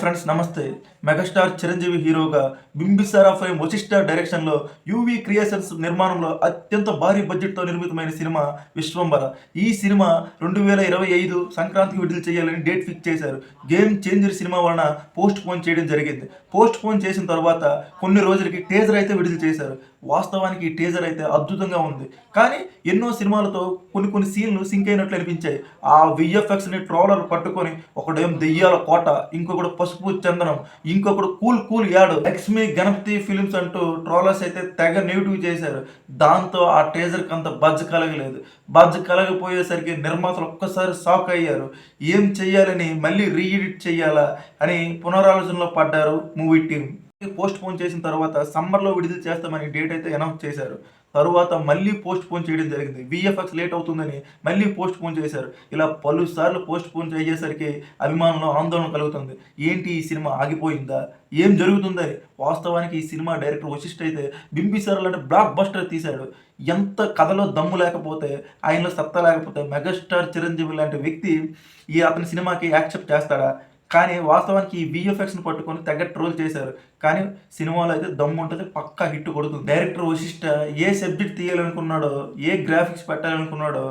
Friends నమస్తే. Megastar Chiranjeevi హీరోగా బింబిసారా ఫైమ్ వశిష్ట డైరెక్షన్లో యూవి క్రియేషన్స్ నిర్మాణంలో అత్యంత భారీ బడ్జెట్తో నిర్మితమైన సినిమా విశ్వంబర ఈ సినిమా రెండు వేల ఇరవై ఐదు సంక్రాంతికి విడుదల చేయాలని డేట్ ఫిక్స్ చేశారు. గేమ్ చేంజర్ సినిమా వలన పోస్ట్ పోన్ చేయడం జరిగింది. పోస్ట్ పోన్ చేసిన తర్వాత కొన్ని రోజులకి టేజర్ అయితే విడుదల చేశారు. వాస్తవానికి ఈ టీజర్ అయితే అద్భుతంగా ఉంది. కానీ ఎన్నో సినిమాలతో కొన్ని కొన్ని సీన్లు సింక్ అయినట్లు అనిపించాయి. ఆ విఎఫ్ఎక్స్ని ట్రోలర్ పట్టుకొని ఒకడేం దెయ్యాల కోట ఇంకొకటి పసుపు చందనం. ఇంకొకడు cool cool ad. Lakshmi Ganapati films అంటూ ట్రోలర్స్ అయితే తెగ నెగిటివ్ చేశారు. దాంతో ఆ టేజర్కి అంత బజ్ కలగలేదు. బజ్ కలగపోయేసరికి నిర్మాతలు ఒక్కసారి షాక్ అయ్యారు. ఏం చెయ్యాలని మళ్ళీ రీఎడిట్ చెయ్యాలా అని పునరాలోచనలో పడ్డారు మూవీ టీం. పోస్ట్ పోన్ చేసిన తర్వాత సమ్మర్లో విడుదల చేస్తామని డేట్ అయితే అనౌన్స్ చేశారు. తరువాత మళ్ళీ పోస్ట్ పోన్ చేయడం జరిగింది. విఎఫ్ఎక్స్ లేట్ అవుతుందని మళ్ళీ పోస్ట్ పోన్ చేశారు. ఇలా పలుసార్లు పోస్ట్ పోన్ చేసేసరికి అభిమానులు ఆందోళన కలుగుతుంది. ఏంటి ఈ సినిమా ఆగిపోయిందా? ఏం జరుగుతుందని వాస్తవానికి ఈ సినిమా డైరెక్టర్ వశిష్ఠ అయితే బింబిసార్ లాంటి బ్లాక్ బస్టర్ తీశాడు. ఎంత కథలో దమ్ము లేకపోతే ఆయనలో సత్తా లేకపోతే మెగాస్టార్ చిరంజీవి లాంటి వ్యక్తి ఈ అతని సినిమాకి యాక్సెప్ట్ చేస్తాడా? కానీ వాస్తవానికి ఈ విఎఫ్ఎక్స్ని పట్టుకొని తగ్గ ట్రోల్ చేశారు. కానీ సినిమాలో అయితే దమ్ము ఉంటుంది పక్కా హిట్ కొడుతుంది. డైరెక్టర్ వశిష్ట ఏ సబ్జెక్ట్ తీయాలనుకున్నాడో ఏ గ్రాఫిక్స్ పెట్టాలనుకున్నాడో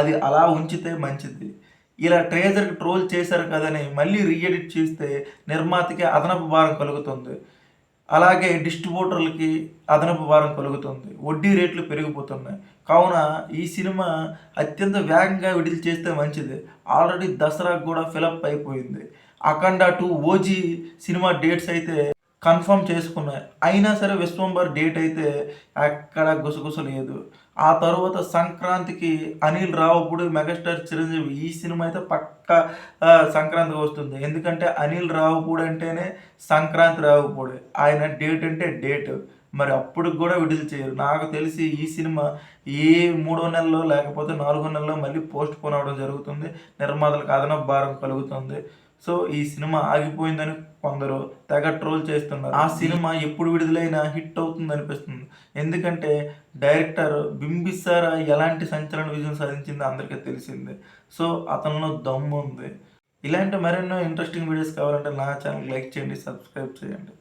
అది అలా ఉంచితే మంచిది. ఇలా ట్రేజర్కి ట్రోల్ చేశారు కదని మళ్ళీ రీఎడిట్ చేస్తే నిర్మాతకి అదనపు భారం కలుగుతుంది. అలాగే డిస్ట్రిబ్యూటర్లకి అదనపు భారం కలుగుతుంది. వడ్డీ రేట్లు పెరిగిపోతున్నాయి. కావున ఈ సినిమా అత్యంత వేగంగా విడుదల చేస్తే మంచిది. ఆల్రెడీ దసరాకు కూడా ఫిలప్ అయిపోయింది. Akhanda two OG cinema dates అయితే కన్ఫర్మ్ చేసుకున్నాయి. అయినా సరే విశ్వంబర్ డేట్ అయితే ఎక్కడ గుసగుస లేదు ఆ తర్వాత సంక్రాంతికి అనిల్ రావుపూడి మెగాస్టార్ చిరంజీవి ఈ సినిమా అయితే పక్క సంక్రాంతికి వస్తుంది. ఎందుకంటే అనిల్ రావుపూడి అంటేనే సంక్రాంతి రావుపూడి ఆయన డేట్ అంటే డేట్. మరి అప్పుడు కూడా విడుదల చేయరు. నాకు తెలిసి ఈ సినిమా ఏ మూడో నెలలో లేకపోతే నాలుగో నెలలో మళ్ళీ పోస్ట్ పోన్ అవడం జరుగుతుంది. నిర్మాతలకు అదనపు భారం కలుగుతుంది. సో ఈ సినిమా ఆగిపోయిందని కొందరు తెగ ట్రోల్ చేస్తున్నారు. ఆ సినిమా ఎప్పుడు విడుదలైనా హిట్ అవుతుంది అనిపిస్తుంది ఎందుకంటే డైరెక్టర్ బింబిసారా ఎలాంటి సంచలన విజయం సాధించిందో అందరికీ తెలిసిందే. సో అతనిలో దమ్ము ఉంది. ఇలాంటి మరెన్నో ఇంట్రెస్టింగ్ వీడియోస్ కావాలంటే నా ఛానల్ లైక్ చేయండి సబ్స్క్రైబ్ చేయండి.